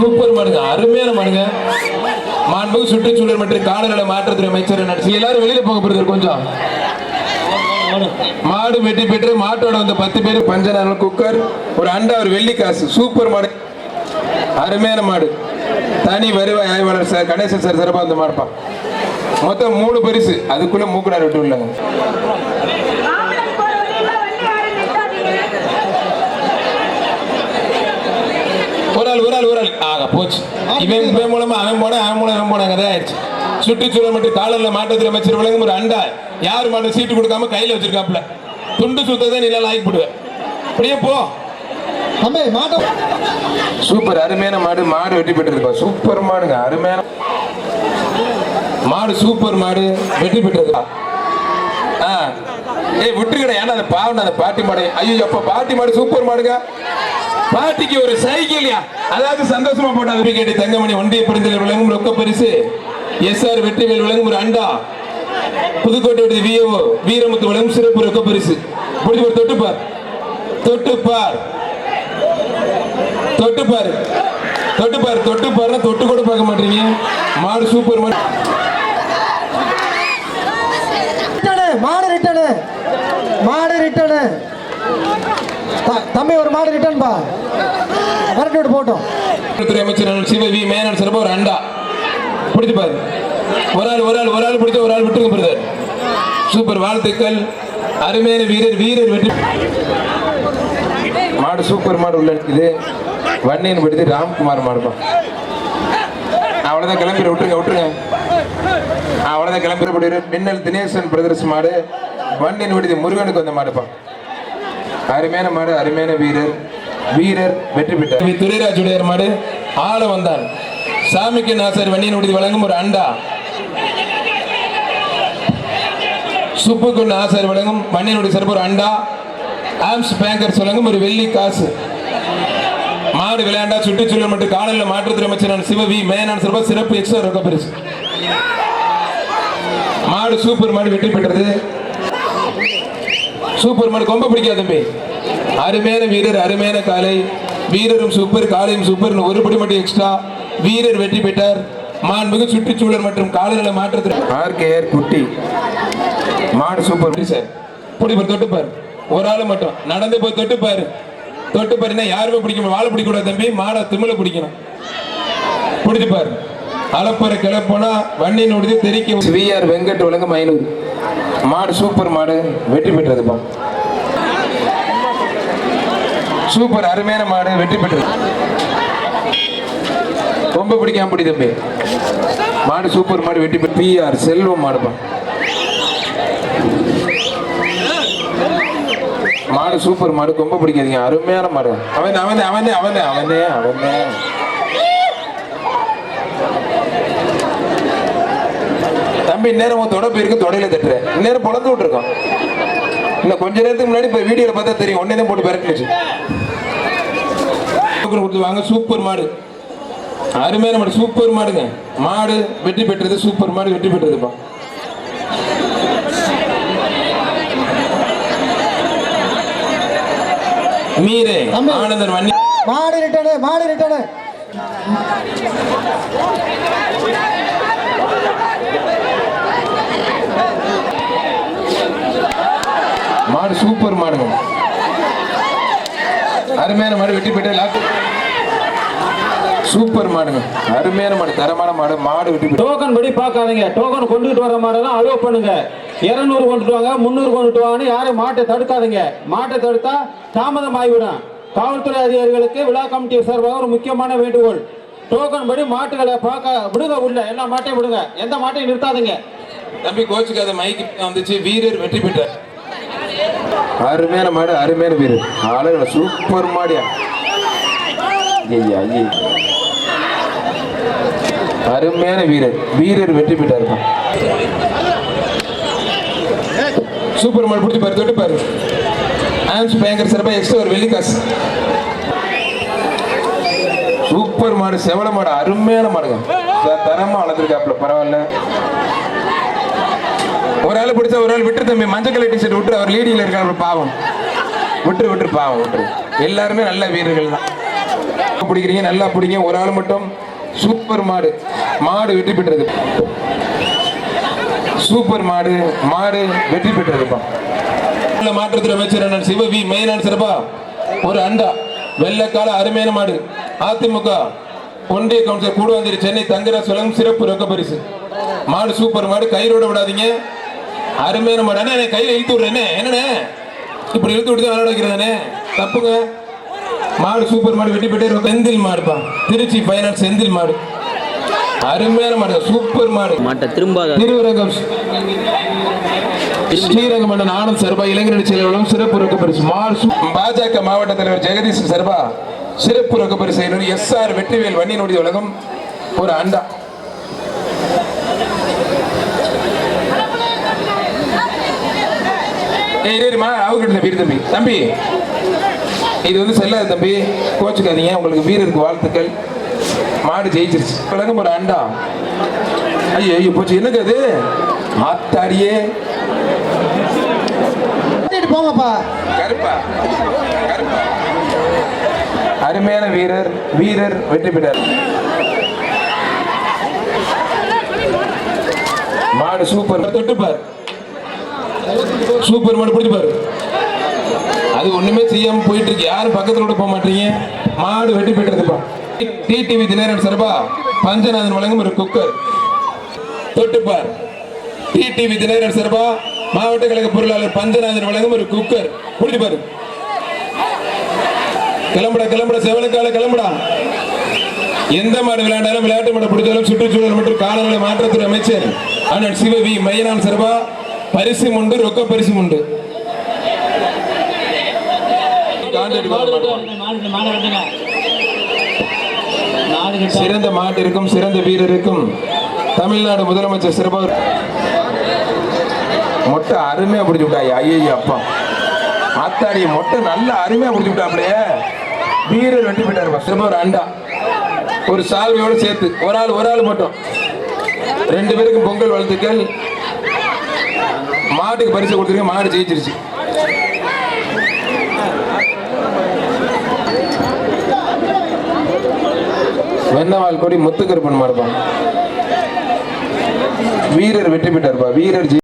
Super மாடுங்க அருமையான மாடுங்க மாண்பு சுற்றுச்சூழல் மற்றும் காலநிலை மாற்றத்துறை அமைச்சர் நடிச்சு எல்லாரும் வெளியில போக போறது கொஞ்சம். மாடு வெட்டி பெற்று மாட்டோட வந்த பத்து பேர் பஞ்சநாள் குக்கர் ஒரு அண்டா ஒரு வெள்ளி காசு. சூப்பர் மாடு. அருமையான மாடு. தனி வருவாய் ஆய்வாளர் சார் கணேசன் சார் சிறப்பாக வந்து மாடுப்பா மொத்தம் மூணு பரிசு. அதுக்குள்ள மூக்கடார் விட்டு உள்ளாங்க மாமனம் போற வழியில வண்டி யாரும் நிறுத்தாதீங்க ஒரு ஆள் ஒரு ஆள் ஒரு ஆள் ஆக போச்சு. இவன் இவன் மூலமா அவன் போன அவன் மூலம் அவன் போன கதை ஆயிடுச்சு. சுற்றுச்சூழல் மற்றும் காலநிலை மாற்றத்துறை அமைச்சர் வழங்கும் ஒரு அண்டா. யாரு மாடு சீட்டு கொடுக்காம கையில வச்சிருக்காப்ல துண்டு சுத்தத்தை நீ எல்லாம் லாய்க்கு போடுவேன் அப்படியே போ. மாட்டோம் சூப்பர். அருமையான மாடு. மாடு வெட்டி பெற்றிருக்கோம். சூப்பர் மாடுங்க. அருமையான மாடு சூப்பர் மாடு. வெட்டி பெற்றிருக்கா? ஆ. ஏய் விட்டுக்கடா ஏன்னா அந்த பாவம் அந்த பாட்டி மாடு. ஐயோ அப்ப பாட்டி மாடு சூப்பர் மாடுங்க. பாட்டிக்கு ஒரு சைக்கிள்யா அதாவது சந்தோஷமா போட்டாங்க கேட்டு தங்கமணி ஒன்றிய பெருந்தலை விளங்கும் ரொக்க பரிசு. எஸ் ஆர் வெற்றிவேல் விளங்கும் ஒரு அண்டா. புதுக்கோட்டை விடுதி விஏஓ வீரமுத்து விளங்கும் சிறப்பு ரொக்க பரிசு. பிடிச்சி ஒரு தொட்டுப்பார் தொட்டுப்பார் தொட்டு தொட்டுப்பார் தொட்டுப்பார் தொட்டு தொட்டு கூட பார்க்க மாட்டீங்க. மாடு சூப்பர் மாடு. மாடு ரிட்டனு மாடு ரிட்டனு தம்பி ஒரு மாடு ரிட்டர்ன் பா. விரட்டி விட்டு போட்டோம் துறை அமைச்சர் சிவ வி. மேனன் சிறப்பு ஒரு அண்டா. பிடிச்சு பாரு. ஒரு ஆள் ஒரு ஆள் ஒரு ஆள் பிடிச்ச ஒரு ஆள் விட்டுருங்க பிரதர் சூப்பர் வாழ்த்துக்கள். அருமையான வீரர் வீரர் வெற்றி. மாடு சூப்பர் மாடு உள்ள இருக்குது வன்னியன் படுத்து ராம்குமார் மாடுப்பா அவ்வளோதான் கிளம்பிட விட்டுருங்க விட்டுருங்க. அவ்வளோதான் கிளம்பிட மின்னல் தினேசன் பிரதர்ஸ் மாடு. வன்னியன் விடுதி முருகனுக்கு வந்த மாடுப்பா அருமையான மாடு அருமையான வீரர். வீரர் வெற்றி பெற்றார். துரைராஜ் உடையார் மாடு ஆள வந்தான் சாமிக்கு நாசர் வன்னியன் உடுதி வழங்கும் ஒரு அண்டா. சுப்புக்கு நாசர் வழங்கும் வன்னியனுடைய சிறப்பு ஒரு அண்டா. ஆம்ஸ் பேங்கர்ஸ் வழங்கும் ஒரு வெள்ளி காசு. மாடு விளையாண்டா சுற்றுச்சூழல் மற்றும் காலநிலை மாற்றுத்துறை அமைச்சர் சிவ வி. மேனான் சிறப்பு சிறப்பு எக்ஸ்ட்ரா ரொக்க பெருசு. மாடு சூப்பர் மாடு வெற்றி பெற்றது. சூப்பர் மாடு கொம்ப பிடிக்காது தம்பி. அருமையான வீரர் அருமையான காலை. வீரரும் சூப்பர் காலையும் சூப்பர் ஒரு படி மட்டும் எக்ஸ்ட்ரா வீரர் வெற்றி பெற்றார். மாண்புமிகு சுற்றுச்சூழல் மற்றும் காலநிலை மாற்றத்தில் ஆர்கேஆர் குட்டி. மாடு சூப்பர். சார் பிடி பாரு தொட்டுப்பார் ஒரு ஆளு மட்டும். நடந்து போய் தொட்டுப்பாரு தொட்டுப்பாருன்னா யாருமே பிடிக்க வாழை பிடிக்க கூடாது தம்பி. மாடை திமில பிடிக்கணும். பிடிச்சுப்பாரு அலப்பற கிளப்போனா வண்டி நோடுது தெரிக்க விஆர் வெங்கட் வழங்கும் ஐநூறு. மாடு சூப்பர் மாடு வெற்றி பெற்றதுப்பா. சூப்பர் அருமையான மாடு வெற்றி பெற்றது. ரொம்ப பிடிக்காம பிடி தம்பி. மாடு சூப்பர் மாடு வெற்றி பெற்று பிஆர் செல்வம் மாடுப்பா. மாடு சூப்பர் மாடு ரொம்ப பிடிக்காதீங்க. அருமையான மாடு. அவன் அவன் அவன் அவன் அவனே அவனே. தம்பி இந்நேரம் உன் தொட போயிருக்கு தொடையில தட்டுற. இந்நேரம் பொழந்து விட்டுருக்கோம் இன்னும் கொஞ்ச நேரத்துக்கு முன்னாடி இப்போ வீடியோல பார்த்தா தெரியும். ஒன்னே போட்டு பிறட்டுச்சு கொடுத்து வாங்க சூப்பர் மாடு. அருமையான மாடு சூப்பர் மாடுங்க. மாடு வெற்றி பெற்றது சூப்பர் மாடு வெற்றி பெற்றதுப்பா. மீரே. ஆனந்தன் வன்னி மாடு ரிட்டனு மாடு ரிட்டனு மாடு சூப்பர் மாடுங்க அருமையான மாடு வெட்டி போயிட்டு லாக்கு சூப்பர் மாடுங்க. அருமையான மாடு தரமான மாடு மாடு வெட்டி டோக்கன் படி பார்க்காதீங்க. டோக்கன் கொண்டுகிட்டு வர மாதிரிலாம் அலோவ் பண்ணுங்க. இருநூறு கொண்டுட்டு வாங்க முந்நூறு கொண்டுட்டு வாங்கன்னு யாரும் மாட்டை தடுக்காதீங்க. மாட்டை தடுத்தா தாமதம் ஆகிவிடும். காவல்துறை அதிகாரிகளுக்கு விழா கமிட்டி சார்பாக ஒரு முக்கியமான வேண்டுகோள். டோக்கன் படி மாட்டுகளை பார்க்க விடுங்க உள்ள. எல்லா மாட்டையும் விடுங்க. எந்த மாட்டையும் நிறுத்தாதீங்க. தம்பி கோச்சுக்காத மைக்கு வந்துச்சு. வீரர் வெற்றி பெற்றார். அருமையான மாடு அருமையான வீரர் அழகு சூப்பர் மாடியா ஐயா ஐயா. அருமையான வீரர். வீரர் வெற்றி பெற்றார். சூப்பர் மாடு பிடிச்சி பாரு தொட்டு பாரு. ஆம்ஸ் பேங்கர் சிறப்பாக எக்ஸ்ட்ரா ஒரு வெள்ளி காசு. சூப்பர் மாடு செவல மாடு அருமையான மாடுங்க. த- தரமா வளர்ந்துருக்காப்ல பரவாயில்ல. ஒரு ஆள் பிடிச்சா ஒரு ஆள் விட்டு தம்பி. மஞ்சள் கலர் டிஷர்ட் விட்டு அவர் லீடிங்ல இருக்காரு. பாவம். விட்டு விட்டு பாவம் விட்டு எல்லாருமே நல்ல வீரர்கள் தான். பிடிக்கிறீங்க நல்லா பிடிங்க. ஒரு ஆள் மட்டும் சூப்பர் மாடு. மாடு வெற்றி பெற்றது. சூப்பர் மாடு மாடு வெற்றி பெற்றதுப்பா. நல்ல மாற்றுத்துறை அமைச்சர் அண்ணன் சிவவி மெயினான சிறப்பா. ஒரு அண்டா. வெள்ளக்கால அருமையான மாடு. அதிமுக ஒன்றிய கவுன்சிலர் கூடுவாந்திரி சென்னை தங்கராஜ் சொல்லம் சிறப்பு ரொக்க பரிசு. மாடு சூப்பர் மாடு. கயிறோட விடாதீங்க. அருமையான மாடு அண்ணா என்னை கையில இழுத்து விடுறேன் என்னண்ணே? இப்படி இழுத்து விட்டு விளையாட வைக்கிறதானே தப்புங்க. மாடு சூப்பர் மாடு வெட்டி போயிட்டே செந்தில் மாடுப்பா. திருச்சி ஃபைனான்ஸ் செந்தில் மாடு. அருமையான மாடு சூப்பர் மாடு. மாட்டை திரும்பாத திருவரங்கம் ஸ்ரீரங்கம் அண்ணன் ஆனந்த் சர்பா இளைஞரணி செயலாளரும் சிறப்பு ரொக்க பரிசு. பாஜக மாவட்ட தலைவர் ஜெகதீஷ் சர்பா சிறப்பு ரொக்க பரிசு. எஸ் ஆர் வெற்றிவேல் வன்னியினுடைய உலகம் ஒரு அண்டா. இருமா அவங்க வீடு தம்பி. தம்பி இது வந்து செல்லாது தம்பி. கோச்சுக்காதீங்க. உங்களுக்கு வீரருக்கு வாழ்த்துக்கள். மாடு ஜெயிச்சிருச்சு. உலகம் ஒரு அண்டா. ஐயோ ஐயோ போச்சு. என்னங்க அது ஆத்தாடியே. போங்கப்பா. கருப்பா கருப்பா. அருமையான வீரர். வீரர் வெற்றி பெற்றார். மாடு சூப்பர். தொட்டுப்பார். சூப்பர் மாடு பிடிச்சி பாரு. அது ஒண்ணுமே செய்யாம போயிட்டு இருக்கு. யாரும் பக்கத்துல கூட போக மாட்டீங்க. மாடு வெட்டி பெற்றதுப்பா. டிடிவி தினகரன் சார்பா பஞ்சநாதன் வழங்கும் ஒரு குக்கர். தொட்டுப்பார் டிடிவி தினகரன் சார்பா மாவட்ட கழக பொருளாளர் பஞ்சநாதன் வழங்கும் ஒரு குக்கர். பிடிச்சி பாரு. கிளம்புடா கிளம்புடா செவலுக்கால கிளம்புடா. எந்த மாடு விளையாண்டாலும் விளையாட்டு மாடு பிடிச்சாலும் சுற்றுச்சூழல் மற்றும் காலநிலை மாற்றத்துறை அமைச்சர் அண்ணன் சிவவி மையனான் சார்பா பரிசு உண்டு ரொக்க பரிசு உண்டு. சிறந்த மாட்டிற்கும் சிறந்த வீரருக்கும் தமிழ்நாடு முதலமைச்சர் சிறப்பாக மொட்டை அருமையா பிடிச்சு விட்டாயா ஐயோ அப்பா. ஆத்தாடி மொட்டை நல்ல அருமையா பிடிச்சு விட்டாப்லையே வீரர் வெட்டி போயிட்டாரு சிறப்பா ஒரு அண்டா. ஒரு சால்வையோட சேர்த்து ஒரு ஆள் ஒரு ஆள் மட்டும். ரெண்டு பேருக்கும் பொங்கல் வாழ்த்துக்கள். மாட்டுக்கு பரிசு கொடுத்துருங்க மாடு ஜெயிச்சிருச்சு. வெண்ணவால் கொடி முத்துக்கருப்பன் மாறுப்பான் வீரர் வெற்றி பெற்றார்ப்பா. வீரர் ஜெயி-